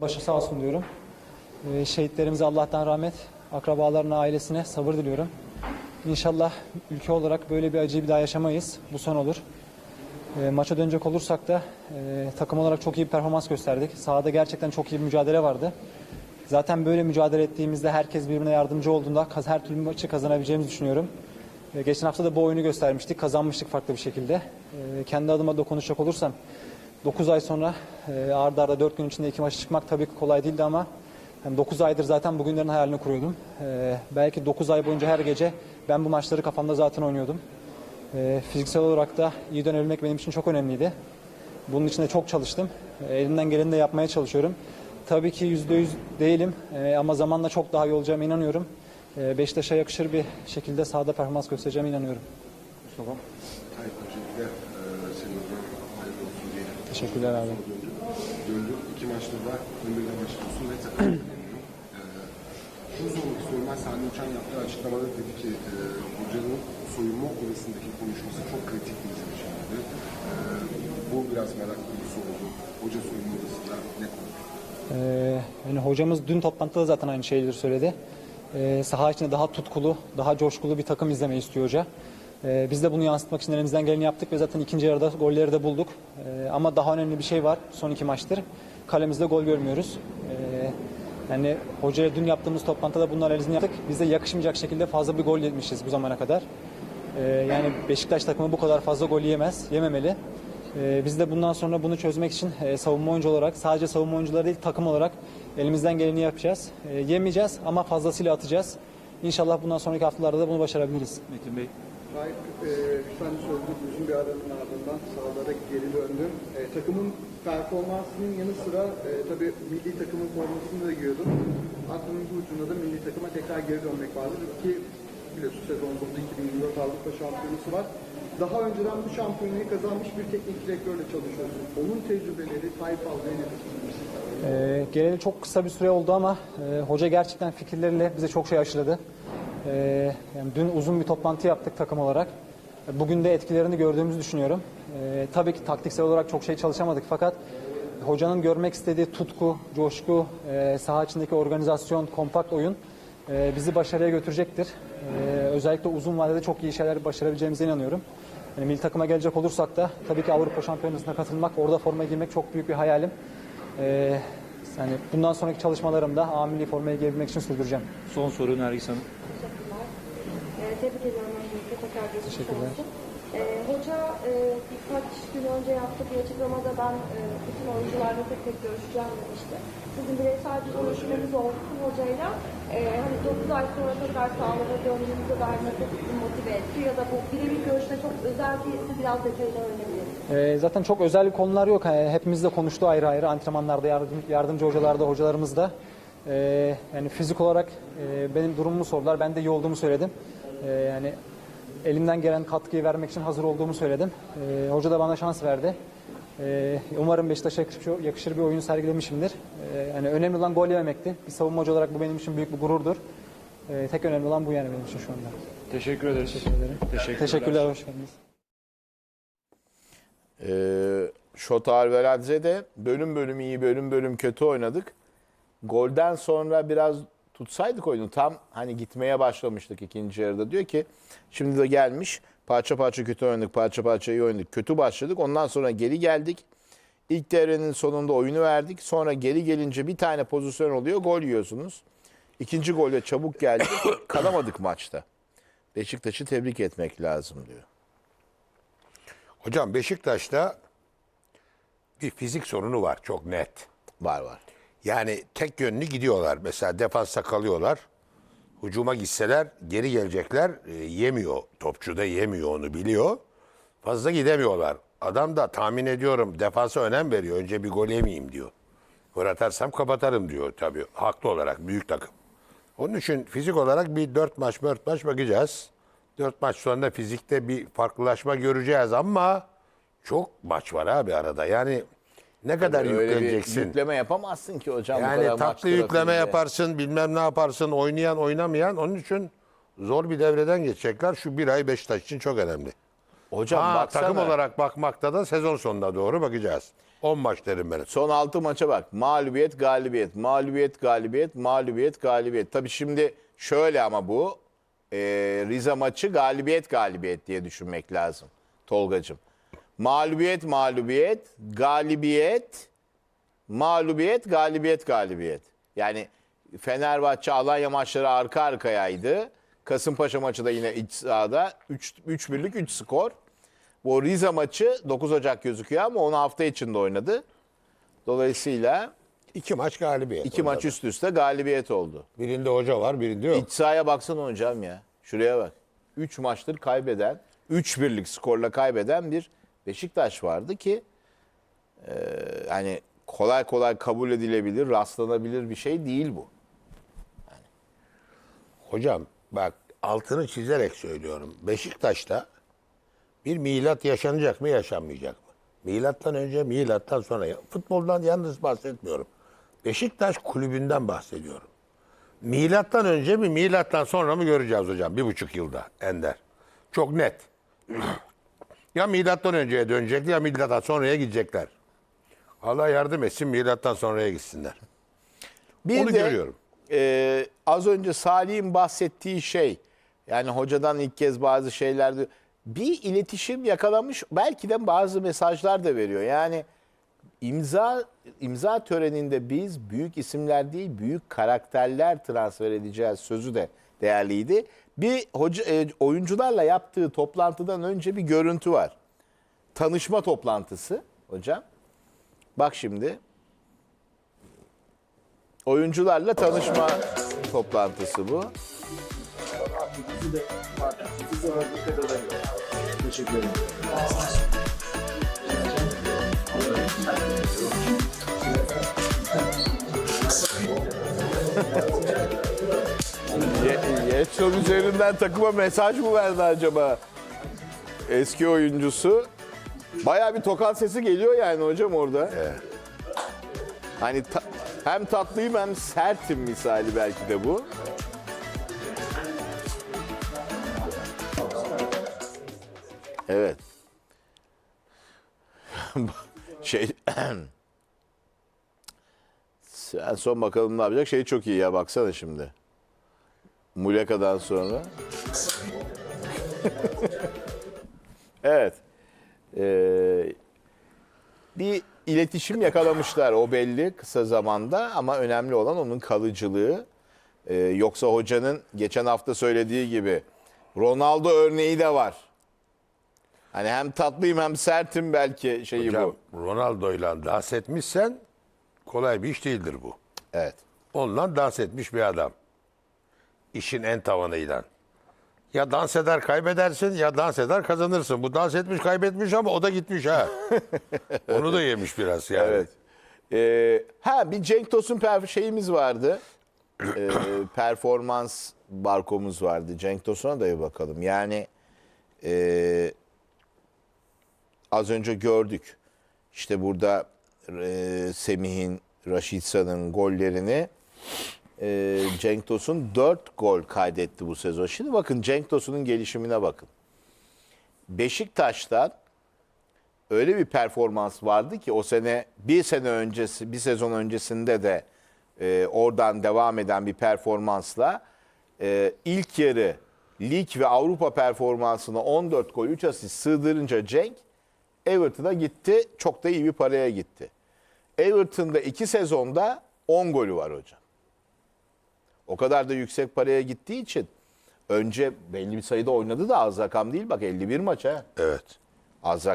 Başı sağ olsun diyorum. Ee, şehitlerimize Allah'tan rahmet, akrabalarına, ailesine sabır diliyorum. İnşallah ülke olarak böyle bir acıyı bir daha yaşamayız. Bu son olur. Ee, maça dönecek olursak da e, takım olarak çok iyi bir performans gösterdik. Sahada gerçekten çok iyi bir mücadele vardı. Zaten böyle mücadele ettiğimizde herkes birbirine yardımcı olduğunda her türlü maçı kazanabileceğimizi düşünüyorum. Ee, geçen hafta da bu oyunu göstermiştik. Kazanmıştık farklı bir şekilde. Ee, kendi adıma da konuşacak olursam 9 ay sonra e, arda arda 4 gün içinde iki maça çıkmak tabii ki kolay değildi ama yani 9 aydır zaten bugünlerin hayalini kuruyordum. Ee, belki 9 ay boyunca her gece ben bu maçları kafamda zaten oynuyordum. Ee, fiziksel olarak da iyi dönebilmek benim için çok önemliydi. Bunun için de çok çalıştım. Ee, elimden geleni de yapmaya çalışıyorum. Tabii ki %100 değilim Ee, ama zamanla çok daha iyi olacağıma inanıyorum. Ee, Beşiktaş'a yakışır bir şekilde sahada performans göstereceğime inanıyorum. Mustafa. Hayır, öncelikle e, senin adına hayırlı olsun diyelim. Teşekkürler abi. Döndü. İki maçta da önde başlıyorsun ve takım. E, şunu sormak istiyorum. Ben Sami Uçan yaptığı açıklamada dedi ki e, hocanın soyunma odasındaki konuşması çok kritik bir izlemişimdi. E, bu biraz merak konusu oldu. Hoca soyunma odasında ne konuştu? Ee, yani hocamız dün toplantıda zaten aynı şeyleri söyledi. Ee, saha içinde daha tutkulu, daha coşkulu bir takım izlemeyi istiyor hoca. Ee, biz de bunu yansıtmak için elimizden geleni yaptık ve zaten ikinci yarıda golleri de bulduk. Ee, ama daha önemli bir şey var son iki maçtır. Kalemizde gol görmüyoruz. Ee, yani hocaya dün yaptığımız toplantıda bunlar analizini yaptık. Bize yakışmayacak şekilde fazla bir gol yemişiz bu zamana kadar. Yani Beşiktaş takımı bu kadar fazla gol yemez, yememeli. Biz de bundan sonra bunu çözmek için e, savunma oyuncu olarak sadece savunma oyuncuları değil takım olarak elimizden geleni yapacağız. Yemeyeceğiz ama fazlasıyla atacağız. İnşallah bundan sonraki haftalarda da bunu başarabiliriz. Metin Bey. Faik, e, sen uzun bir aranın ardından sahalara geri döndün. E, takımın performansının yanı sıra e, tabii milli takımın formasını da giyiyordun. Aklının bu ucunda da milli takıma tekrar geri dönmek vardı ki biliyorsun sezon sonunda 2024 Avrupa Şampiyonası var. Daha önceden bu şampiyonayı kazanmış bir teknik direktörle çalışıyorsun. Onun tecrübeleri Tayyip Algı'ya ne düşünüyorsun? E, geleli çok kısa bir süre oldu ama e, hoca gerçekten fikirleriyle bize çok şey aşıladı. E, yani dün uzun bir toplantı yaptık takım olarak. Bugün de etkilerini gördüğümüzü düşünüyorum. E, tabii ki taktiksel olarak çok şey çalışamadık fakat hocanın görmek istediği tutku, coşku, e, saha içindeki organizasyon, kompakt oyun e, bizi başarıya götürecektir. E, özellikle uzun vadede çok iyi şeyler başarabileceğimize inanıyorum. Yani milli takıma gelecek olursak da tabii ki Avrupa Şampiyonası'na katılmak, orada forma giymek çok büyük bir hayalim. E, yani bundan sonraki çalışmalarımda A milli formaya giyebilmek için sürdüreceğim. Son soru Nergis Hanım. Tebrik ediyorum öncelikle tekrar geçmiş Teşekkürler. olsun. Ee, hoca e, birkaç gün önce yaptığı bir açıklamada ben e, bütün oyuncularla tek tek görüşeceğim demişti. Sizin bireysel bir görüşmeniz oldu hocayla. Ee, hani 9 ay sonra tekrar sahalara döndüğünüzde nasıl sizi motive etti ya da bu birebir görüşme çok özel değilse biraz detaylı öğrenebiliriz. Ee, zaten çok özel konular yok. Yani hepimiz de konuştu ayrı ayrı antrenmanlarda, yardım, yardımcı hocalarda, hocalarımız da. Ee, yani fizik olarak e, benim durumumu sordular. Ben de iyi olduğumu söyledim. Ee, yani elimden gelen katkıyı vermek için hazır olduğumu söyledim. Ee, hoca da bana şans verdi. Ee, umarım Beşiktaş'a yakışır, yakışır bir oyun sergilemişimdir. Ee, yani önemli olan gol yememekti. Bir savunmacı olarak bu benim için büyük bir gururdur. Ee, tek önemli olan bu yani benim için şu anda. Teşekkür ederiz. Teşekkür ederim. Teşekkürler. Teşekkürler, hoş geldiniz. Ee, Şotar Veladze de bölüm bölüm iyi, bölüm bölüm kötü oynadık. Golden sonra biraz tutsaydık oyunu tam hani gitmeye başlamıştık ikinci yarıda. Diyor ki şimdi de gelmiş parça parça kötü oynadık, parça parça iyi oynadık. Kötü başladık. Ondan sonra geri geldik. İlk devrenin sonunda oyunu verdik. Sonra geri gelince bir tane pozisyon oluyor. Gol yiyorsunuz. İkinci golde çabuk geldi. Kalamadık maçta. Beşiktaş'ı tebrik etmek lazım diyor. Hocam Beşiktaş'ta bir fizik sorunu var çok net. Var var. Yani tek yönlü gidiyorlar. Mesela defansa kalıyorlar. Hücuma gitseler geri gelecekler. E, yemiyor. Topçu da yemiyor onu biliyor. Fazla gidemiyorlar. Adam da tahmin ediyorum defansa önem veriyor. Önce bir gol yemeyeyim diyor. Gol atarsam kapatarım diyor tabii. Haklı olarak büyük takım. Onun için fizik olarak bir dört maç dört maç bakacağız. Dört maç sonunda fizikte bir farklılaşma göreceğiz ama çok maç var abi arada. Yani ne kadar bir yükleneceksin? yükleme yapamazsın ki hocam bu kadar Yani tatlı yükleme yaparsın, bilmem ne yaparsın, oynayan oynamayan. Onun için zor bir devreden geçecekler. Şu bir ay Beşiktaş için çok önemli. Hocam Ha, baksana. takım olarak bakmakta da sezon sonuna doğru bakacağız. 10 maç derim ben. Son 6 maça bak. Mağlubiyet, galibiyet, mağlubiyet, galibiyet, mağlubiyet, galibiyet. Tabii şimdi şöyle ama bu e, Rize maçı galibiyet, galibiyet diye düşünmek lazım Tolgacığım. Mağlubiyet, mağlubiyet, galibiyet, mağlubiyet, galibiyet, galibiyet. Yani Fenerbahçe Alanya maçları arka arkayaydı. Kasımpaşa maçı da yine iç sahada 3 3 birlik 3 skor. Bu Rize maçı 9 Ocak gözüküyor ama onu hafta içinde oynadı. Dolayısıyla İki maç galibiyet. iki maç üst üste galibiyet oldu. Birinde hoca var birinde yok. İç sahaya baksana hocam ya. Şuraya bak. 3 maçtır kaybeden, 3 birlik skorla kaybeden bir Beşiktaş vardı ki e, hani kolay kolay kabul edilebilir, rastlanabilir bir şey değil bu. Hocam bak altını çizerek söylüyorum. Beşiktaş'ta bir milat yaşanacak mı yaşanmayacak mı? Milattan önce milattan sonra. Futboldan yalnız bahsetmiyorum. Beşiktaş kulübünden bahsediyorum. Milattan önce mi milattan sonra mı göreceğiz hocam? Bir buçuk yılda Ender. Çok net. Ya milattan önceye dönecek ya milattan sonraya gidecekler. Allah yardım etsin milattan sonraya gitsinler. Bir Onu de görüyorum. e, az önce Salih'in bahsettiği şey yani hocadan ilk kez bazı şeylerde bir iletişim yakalamış belki de bazı mesajlar da veriyor. Yani imza imza töreninde biz büyük isimler değil büyük karakterler transfer edeceğiz sözü de değerliydi. Bir hoca e, oyuncularla yaptığı toplantıdan önce bir görüntü var. Tanışma toplantısı hocam. Bak şimdi oyuncularla tanışma toplantısı bu. Ye- Yetson üzerinden takıma mesaj mı verdi acaba? Eski oyuncusu. Bayağı bir tokat sesi geliyor yani hocam orada. Hani ta- hem tatlıyım hem sertim misali belki de bu. Evet. şey Sen son bakalım ne yapacak. Şey çok iyi ya baksana şimdi. Muleka'dan sonra. evet. Ee, bir iletişim yakalamışlar o belli kısa zamanda ama önemli olan onun kalıcılığı. Ee, yoksa hocanın geçen hafta söylediği gibi Ronaldo örneği de var. Hani hem tatlıyım hem sertim belki şeyi Hocam bu. Ronaldo'yla dans etmişsen kolay bir iş değildir bu. Evet. Onunla dans etmiş bir adam. İşin en tavanıyla. Ya dans eder kaybedersin ya dans eder kazanırsın. Bu dans etmiş kaybetmiş ama o da gitmiş ha. Onu da yemiş biraz yani. Evet. Ee, ha bir Cenk Tosun per- şeyimiz vardı. Ee, performans barkomuz vardı. Cenk Tosun'a da bir bakalım. Yani ee, az önce gördük. İşte burada ee, Semih'in, Raşitsa'nın gollerini ee, Cenk Tosun 4 gol kaydetti bu sezon. Şimdi bakın Cenk Tosun'un gelişimine bakın. Beşiktaş'tan öyle bir performans vardı ki o sene bir sene öncesi bir sezon öncesinde de e, oradan devam eden bir performansla e, ilk yarı lig ve Avrupa performansına 14 gol 3 asist sığdırınca Cenk Everton'a gitti. Çok da iyi bir paraya gitti. Everton'da iki sezonda 10 golü var hocam. O kadar da yüksek paraya gittiği için önce belli bir sayıda oynadı da az rakam değil bak 51 maç ha. Evet. Az rakam